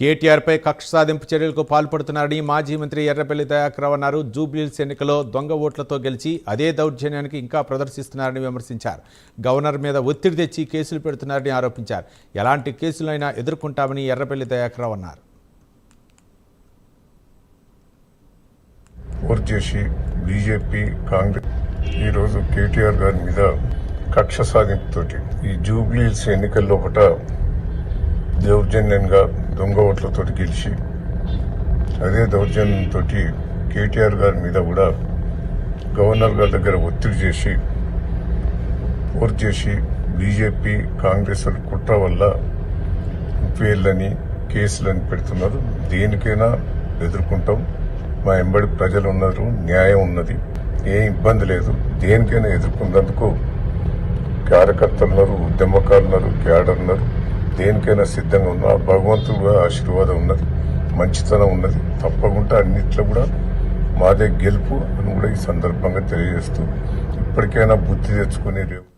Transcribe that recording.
కేటీఆర్పై కక్ష సాధింపు చర్యలకు పాల్పడుతున్నారని మాజీ మంత్రి ఎర్రపల్లి దయాకరావు అన్నారు. జూబ్లీహిల్స్ ఎన్నికలో దొంగ ఓట్లతో గెలిచి అదే దౌర్జన్యానికి ఇంకా ప్రదర్శిస్తున్నారని విమర్శించారు. గవర్నర్ మీద ఒత్తిడి తెచ్చి కేసులు పెడుతున్నారని ఆరోపించారు. ఎలాంటి కేసులైనా ఎదుర్కొంటామని ఎర్రపల్లి దయాకరావు అన్నారు. చేసి బీజేపీ కాంగ్రెస్ ఈరోజు కేటీఆర్ గారి మీద కక్ష సాధింపుతోటి ఈ జూబ్లీహిల్స్ ఎన్నికల్లో ఒకట దౌర్జన్యంగా దొంగ ఓట్లతో గెలిచి అదే దౌర్జన్యంతో కేటీఆర్ గారి మీద కూడా గవర్నర్ గారి దగ్గర ఒత్తిడి చేసి ఓట్ చేసి బీజేపీ కాంగ్రెస్ కుట్ర వల్ల పేర్లని కేసులని పెడుతున్నారు. దేనికైనా ఎదుర్కొంటాం. మా ఎంబడి ప్రజలు ఉన్నారు న్యాయం ఉన్నది. ఏ ఇబ్బంది లేదు. దేనికైనా ఎదుర్కొన్నందుకు కార్యకర్తలు ఉన్నారు ఉద్యమకారులు ఉన్నారు క్యాడర్ ఉన్నారు. దేనికైనా సిద్ధంగా ఉన్నా భగవంతుడు ఆశీర్వాదం ఉన్నది. మంచితనం ఉన్నది. తప్పకుండా అన్నిట్లో కూడా మాదే గెలుపు అని కూడా ఈ సందర్భంగా తెలియజేస్తూ ఇప్పటికైనా బుద్ధి తెచ్చుకుని రేపు